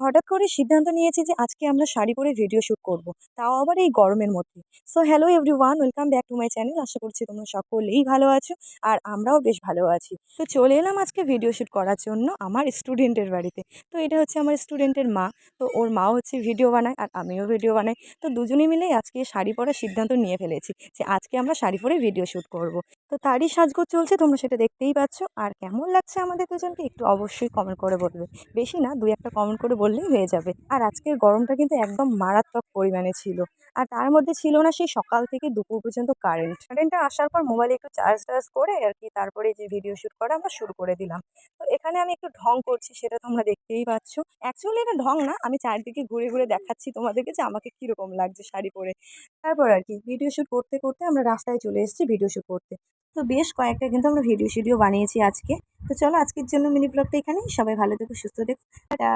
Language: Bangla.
হঠাৎ করে সিদ্ধান্ত নিয়েছি যে আজকে আমরা শাড়ি পরে ভিডিও শ্যুট করব। তাও আবার এই গরমের মধ্যে। So hello everyone welcome back to my channel আশা করছি তোমরা সকলেই ভালো আছো আর আমরাও বেশ ভালো আছি। তো চলে এলাম আজকে ভিডিও শ্যুট করার জন্য আমার স্টুডেন্টের বাড়িতে। তো এটা হচ্ছে আমার স্টুডেন্টের মা। তো ওর মাও হচ্ছে ভিডিও বানায় আর আমিও ভিডিও বানাই। তো দুজনে মিলেই আজকে শাড়ি পরার সিদ্ধান্ত নিয়ে ফেলেছি যে আজকে আমরা শাড়ি পরে ভিডিও শ্যুট করব। তো তারই সাজগোজ চলছে, তোমরা সেটা দেখতেই পাচ্ছ। আর কেমন লাগছে আমাদের দুজনকে একটু অবশ্যই কমেন্ট করে বলবে। বেশি না, দুই একটা কমেন্ট করে বললেই হয়ে যাবে। আর আজকের গরমটা কিন্তু একদম মারাত্মক পরিমাণে ছিল। আর তার মধ্যে ছিল না সেই সকাল থেকে দুপুর পর্যন্ত কারেন্ট কারেন্টটা আসার পর মোবাইলে একটু চার্জ টার্জ করে আর কি তারপরে যে ভিডিও শ্যুট করা আমরা শুরু করে দিলাম। তো এখানে আমি একটু ঢং করছি সেটা তোমরা দেখতেই পাচ্ছ। অ্যাকচুয়ালি এটা ঢং না, আমি চারিদিকে ঘুরে ঘুরে দেখাচ্ছি তোমাদেরকে যে আমাকে কীরকম লাগছে শাড়ি পরে। তারপর আর কি ভিডিও শ্যুট করতে করতে আমরা রাস্তায় চলে এসেছি ভিডিও শ্যুট করতে। তো বেশ কয়েকটা কিন্তু আমরা ভিডিও শিডিও বানিয়েছি আজকে। তো চলো আজকের জন্য মিনি ব্লগটা এখানেই। সবাই ভালো থেকো, সুস্থ টাটা।